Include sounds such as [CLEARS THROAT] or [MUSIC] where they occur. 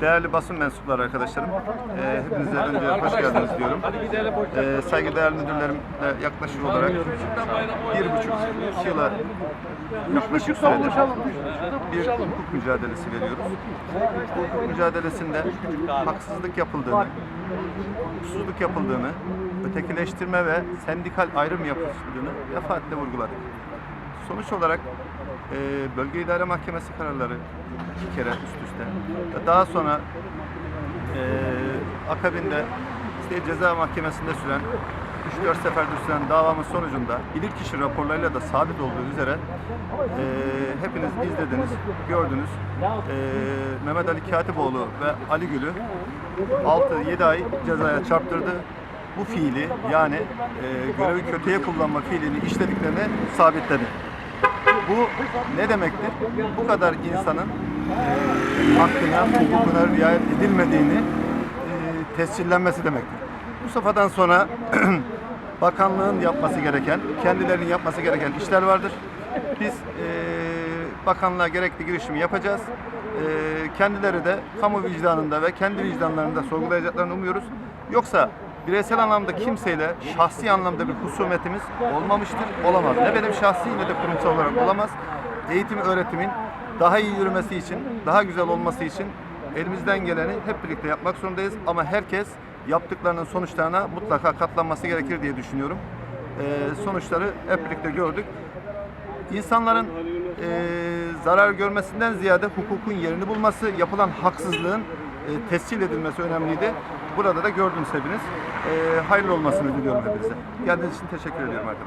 Değerli basın mensupları arkadaşlarım, e, hepinize önce hoş geldiniz diyorum. E, saygıdeğer müdürlerimle yaklaşık olarak bir buçuk iki yıla yaklaşık süredir bir hukuk mücadelesi veriyoruz. Bu hukuk mücadelesinde haksızlık yapıldığını, hukuksuzluk yapıldığını, ötekileştirme ve sendikal ayrım yapıldığını defaatle vurguladık. Sonuç olarak e, Bölge İdare Mahkemesi kararları iki kere üst üste daha sonra e, akabinde işte ceza mahkemesinde süren 3-4 seferdir süren davamın sonucunda bilirkişi raporlarıyla da sabit olduğu üzere e, hepiniz izlediniz, gördünüz. E, Mehmet Ali Katipoğlu ve Ali Gül'ü 6-7 ay cezaya çarptırdı. Bu fiili yani e, görevi kötüye kullanma fiilini işlediklerini sabitledi. Bu ne demektir? Bu kadar insanın e, hakkına, hukukuna riayet edilmediğini e, tescillenmesi demektir. Bu safhadan sonra [CLEARS THROAT] bakanlığın yapması gereken, kendilerinin yapması gereken işler vardır. Biz e, bakanlığa gerekli girişimi yapacağız. E, kendileri de kamu vicdanında ve kendi vicdanlarında sorgulayacaklarını umuyoruz. Yoksa bireysel anlamda kimseyle şahsi anlamda bir husumetimiz olmamıştır, olamaz. Ne benim şahsi ne de kurumsal olarak olamaz. Eğitim öğretimin daha iyi yürümesi için, daha güzel olması için elimizden geleni hep birlikte yapmak zorundayız. Ama herkes yaptıklarının sonuçlarına mutlaka katlanması gerekir diye düşünüyorum. Ee, sonuçları hep birlikte gördük. İnsanların e, zarar görmesinden ziyade hukukun yerini bulması, yapılan haksızlığın e, tescil edilmesi önemliydi. Burada da gördünüz hepiniz. E, hayırlı olmasını diliyorum hepinize. Geldiğiniz için teşekkür ediyorum arkadaşlar.